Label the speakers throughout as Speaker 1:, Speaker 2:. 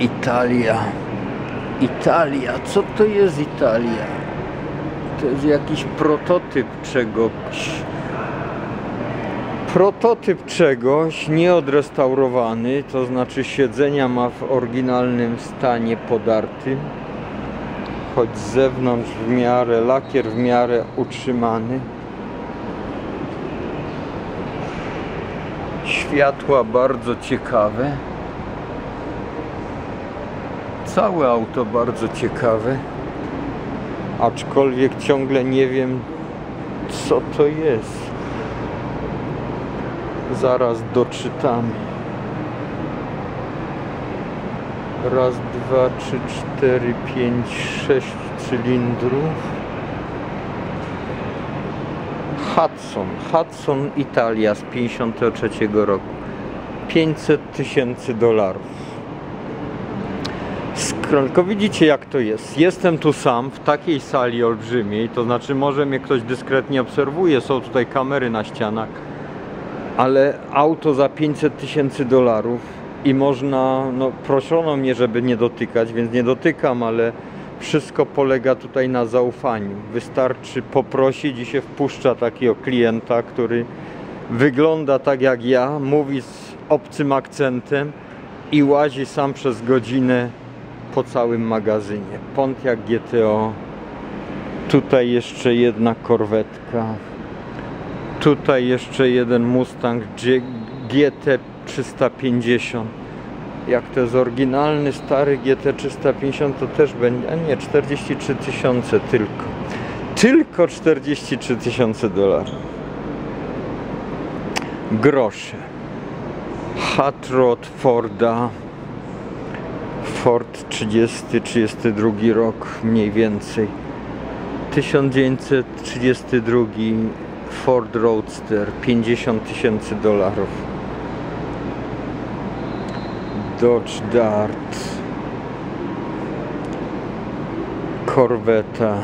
Speaker 1: Italia. Italia. Co to jest Italia? To jest jakiś prototyp czegoś. Prototyp czegoś nieodrestaurowany, to znaczy siedzenia ma w oryginalnym stanie podartym, choć z zewnątrz w miarę, lakier w miarę utrzymany. Światła bardzo ciekawe. Całe auto bardzo ciekawe. Aczkolwiek ciągle nie wiem co to jest. Zaraz doczytamy. Raz, dwa, trzy, cztery, pięć, sześć cylindrów. Hudson, Hudson Italia z 53 roku. 500 tysięcy dolarów. Tylko widzicie jak to jest. Jestem tu sam w takiej sali olbrzymiej, to znaczy może mnie ktoś dyskretnie obserwuje, są tutaj kamery na ścianach, ale auto za 500 tysięcy dolarów i można, no proszono mnie, żeby nie dotykać, więc nie dotykam, ale wszystko polega tutaj na zaufaniu. Wystarczy poprosić i się wpuszcza takiego klienta, który wygląda tak jak ja, mówi z obcym akcentem i łazi sam przez godzinę po całym magazynie. Pontiac GTO. Tutaj jeszcze jedna korwetka. Tutaj jeszcze jeden Mustang GT 350. Jak to jest oryginalny, stary GT 350 to też będzie, a nie, 43 tysiące tylko. Tylko 43 tysiące dolarów. Grosze. Hot Rod Forda. Ford 30-32 rok mniej więcej. 1932 Ford Roadster 50 tysięcy dolarów. Dodge Dart. Corvetta.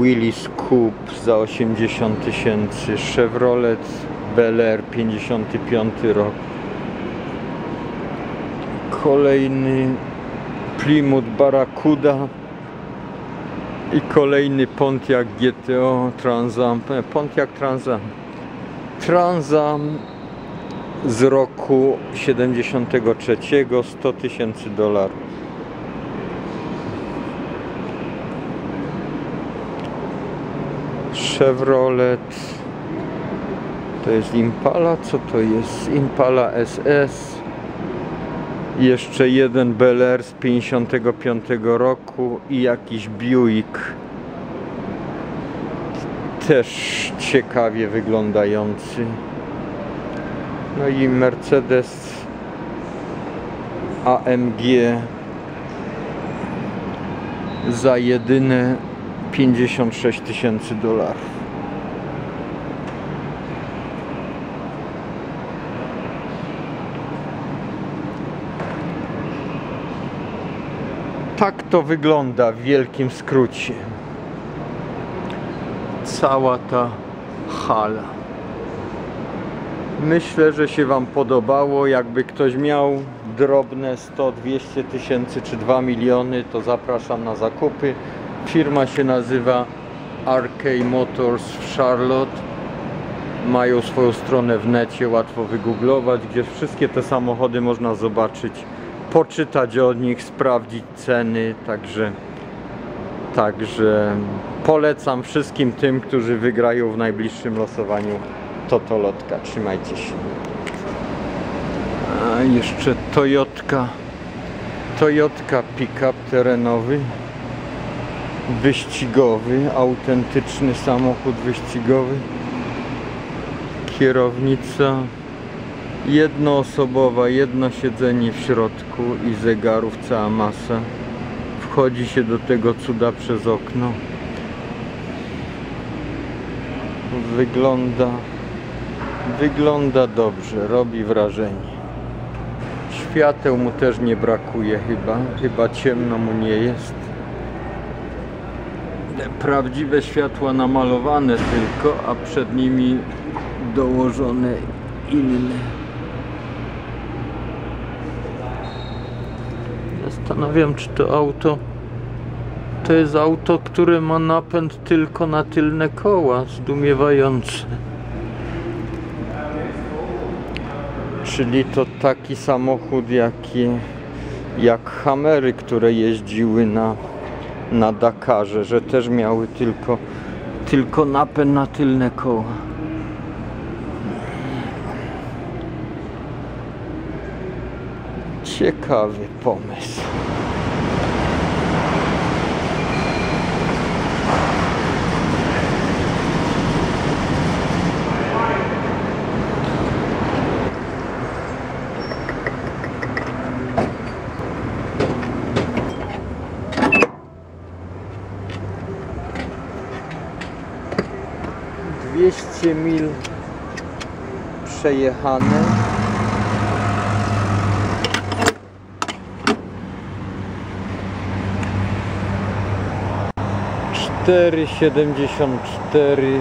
Speaker 1: Willys Coupe za 80 tysięcy. Chevrolet Bel Air 55 rok. Kolejny Plymouth Barracuda i kolejny Pontiac GTO Transam, Pontiac Transam. Transam z roku 73 100 tysięcy dolarów. Chevrolet to jest Impala, co to jest? Impala SS jeszcze jeden Bel Air z 55 roku i jakiś Buick. Też ciekawie wyglądający. No i Mercedes AMG za jedyne 56 tysięcy dolarów tak to wygląda w wielkim skrócie. Cała ta hala. Myślę, że się Wam podobało. Jakby ktoś miał drobne 100, 200 tysięcy czy 2 miliony, to zapraszam na zakupy. Firma się nazywa RK Motors w Charlotte. Mają swoją stronę w necie, łatwo wygooglować, gdzie wszystkie te samochody można zobaczyć poczytać o nich, sprawdzić ceny, także także polecam wszystkim tym, którzy wygrają w najbliższym losowaniu Totolotka. Trzymajcie się. A jeszcze Toyotka Toyotka pick-up terenowy wyścigowy, autentyczny samochód wyścigowy kierownica jednoosobowa, jedno siedzenie w środku i zegarów cała masa. Wchodzi się do tego cuda przez okno. Wygląda wygląda dobrze, robi wrażenie. Świateł mu też nie brakuje chyba, chyba ciemno mu nie jest. Prawdziwe światła namalowane tylko, a przed nimi dołożone inne. Zastanawiam, czy to auto to jest auto, które ma napęd tylko na tylne koła. Zdumiewające. Czyli to taki samochód, jaki, jak Hamery, które jeździły na, na Dakarze, że też miały tylko, tylko napęd na tylne koła. Ciekawy pomysł. Dwieście mil przejechane. Cztery siedemdziesiąt cztery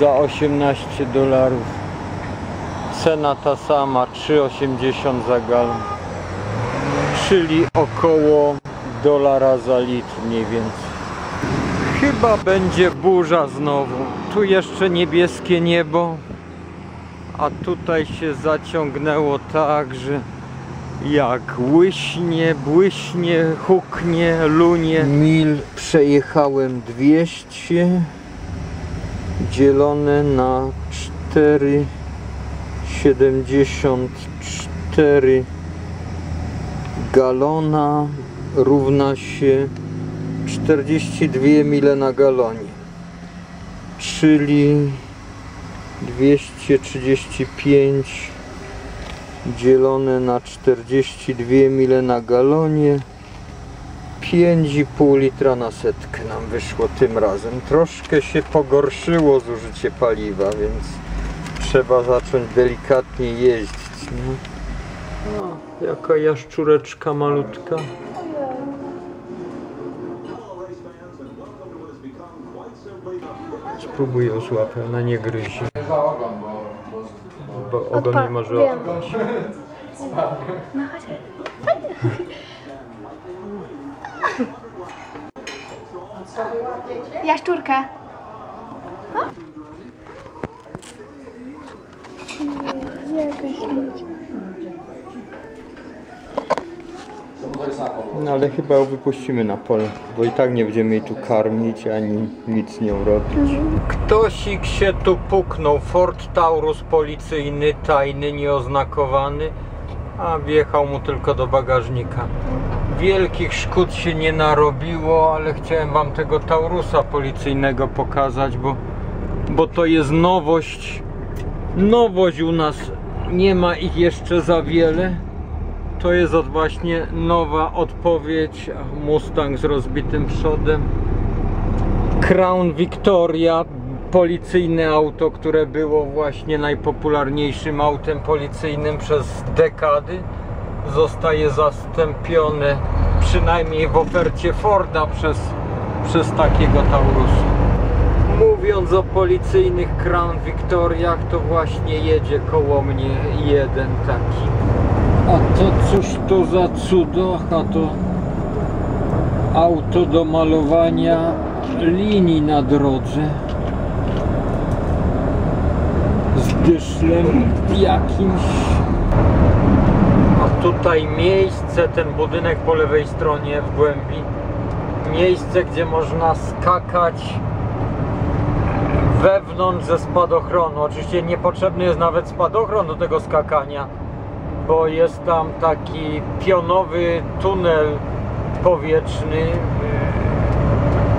Speaker 1: za 18 dolarów. Cena ta sama 3,80 za galon. Czyli około dolara za litr mniej więcej. Chyba będzie burza znowu. Tu jeszcze niebieskie niebo, a tutaj się zaciągnęło tak, że jak łyśnie, błyśnie, huknie, lunie. Mil przejechałem 200 dzielone na 4,74 galona równa się 42 mile na galonie, czyli 235 dzielone na 42 mile na galonie 5,5 litra na setkę nam wyszło tym razem. Troszkę się pogorszyło zużycie paliwa, więc trzeba zacząć delikatnie jeździć. No, jaka jaszczureczka malutka. Spróbuj ją złapę, ona nie gryzie. Bo ogon nie może
Speaker 2: Wiem.
Speaker 1: odpaść.
Speaker 2: No chodź. Jaszczurka.
Speaker 1: No ale chyba ją wypuścimy na pole, bo i tak nie będziemy jej tu karmić ani nic nie robić. Ktośik się tu puknął, Ford Taurus policyjny, tajny, nieoznakowany, a wjechał mu tylko do bagażnika. Wielkich szkód się nie narobiło, ale chciałem wam tego Taurusa policyjnego pokazać, bo, bo to jest nowość. Nowość u nas, nie ma ich jeszcze za wiele. To jest od właśnie nowa odpowiedź. Mustang z rozbitym przodem. Crown Victoria, policyjne auto, które było właśnie najpopularniejszym autem policyjnym przez dekady. Zostaje zastąpione przynajmniej w ofercie Forda przez, przez takiego Taurusa. Mówiąc o policyjnych Crown Victoriach, to właśnie jedzie koło mnie jeden taki. A to cóż to za cudo? A to auto do malowania linii na drodze. Z dyszlem jakimś. A tutaj miejsce, ten budynek po lewej stronie w głębi. Miejsce, gdzie można skakać wewnątrz ze spadochronu. Oczywiście niepotrzebny jest nawet spadochron do tego skakania, bo jest tam taki pionowy tunel powietrzny. yy,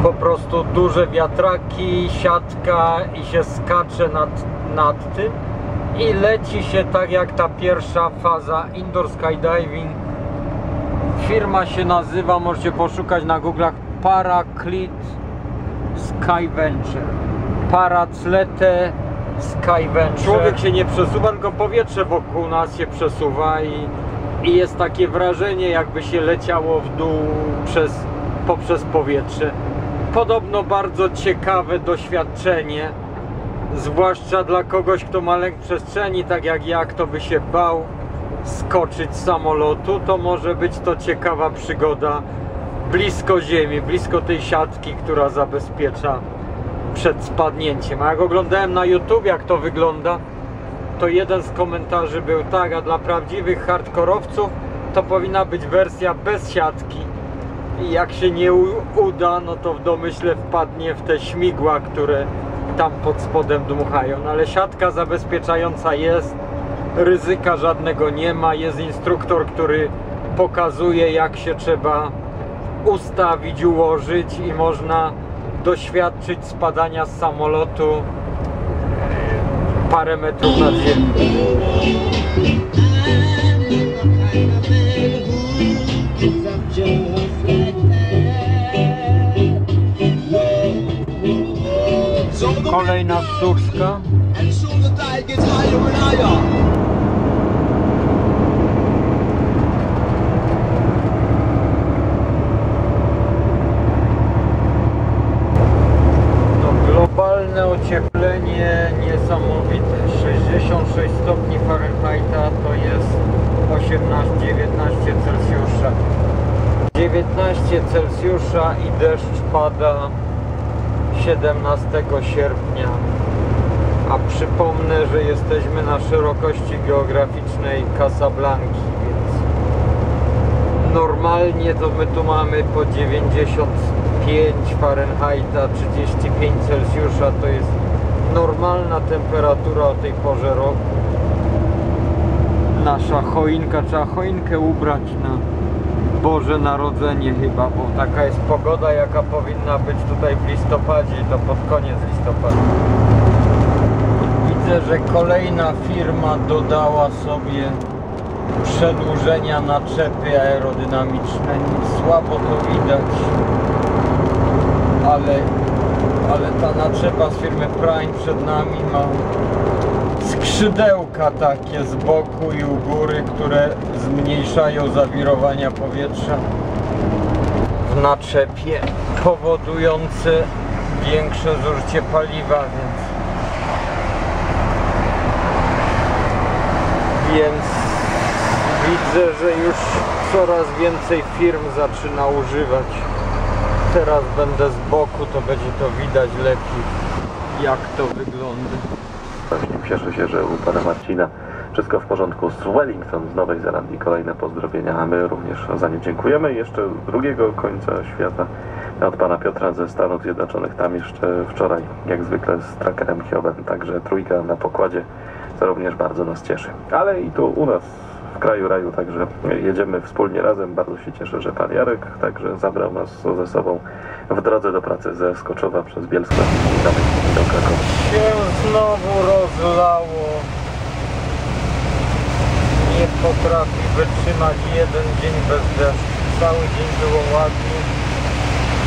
Speaker 1: Po prostu duże wiatraki, siatka i się skacze nad, nad tym i leci się tak jak ta pierwsza faza indoor skydiving. Firma się nazywa, możecie poszukać na Google'ach Paraclit Sky Venture. Paraclete Sky Venture. Człowiek się nie przesuwa, tylko powietrze wokół nas się przesuwa i, i jest takie wrażenie, jakby się leciało w dół przez, poprzez powietrze. Podobno bardzo ciekawe doświadczenie, zwłaszcza dla kogoś, kto ma lęk przestrzeni, tak jak ja, kto by się bał skoczyć z samolotu, to może być to ciekawa przygoda blisko ziemi, blisko tej siatki, która zabezpiecza przed spadnięciem. A jak oglądałem na YouTube, jak to wygląda, to jeden z komentarzy był tak, a dla prawdziwych hardkorowców to powinna być wersja bez siatki. I jak się nie uda, no to w domyśle wpadnie w te śmigła, które tam pod spodem dmuchają. No ale siatka zabezpieczająca jest, ryzyka żadnego nie ma. Jest instruktor, który pokazuje, jak się trzeba ustawić, ułożyć i można doświadczyć spadania z samolotu parę metrów nad ziemią. Kolejna sztuczka. Ocieplenie niesamowite. 66 stopni Fahrenheita to jest 18-19 Celsjusza. 19 Celsjusza i deszcz pada 17 sierpnia. A przypomnę, że jesteśmy na szerokości geograficznej Casablanki, więc normalnie to my tu mamy po 95 Fahrenheita, 35 Celsjusza to jest normalna temperatura o tej porze roku. Nasza choinka, trzeba choinkę ubrać na Boże Narodzenie chyba, bo taka jest pogoda jaka powinna być tutaj w listopadzie to pod koniec listopada. Widzę, że kolejna firma dodała sobie przedłużenia naczepy aerodynamiczne. Słabo to widać, ale, ale ta naczepa z firmy Prime przed nami ma skrzydełka takie z boku i u góry, które zmniejszają zawirowania powietrza w naczepie, powodujące większe zużycie paliwa, więc więc widzę, że już coraz więcej firm zaczyna używać. Teraz będę z boku, to będzie to widać lepiej, jak to wygląda.
Speaker 3: Cieszę się, że u pana Marcina wszystko w porządku z Wellington z Nowej Zelandii. Kolejne pozdrowienia, a my również za nie dziękujemy. Jeszcze drugiego końca świata od pana Piotra ze Stanów Zjednoczonych. Tam jeszcze wczoraj, jak zwykle, z trackerem Hiowem. Także trójka na pokładzie, co również bardzo nas cieszy. Ale i tu u nas w kraju raju, także jedziemy wspólnie razem. Bardzo się cieszę, że pan Jarek także zabrał nas ze sobą w drodze do pracy ze Skoczowa przez Bielsko do Krakowa.
Speaker 1: się znowu rozlało. Nie potrafi wytrzymać jeden dzień bez deszczu. Cały dzień było ładnie.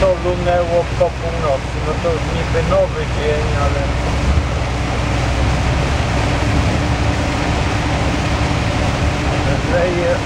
Speaker 1: To lunęło po północy. No to już niby nowy dzień, ale They uh,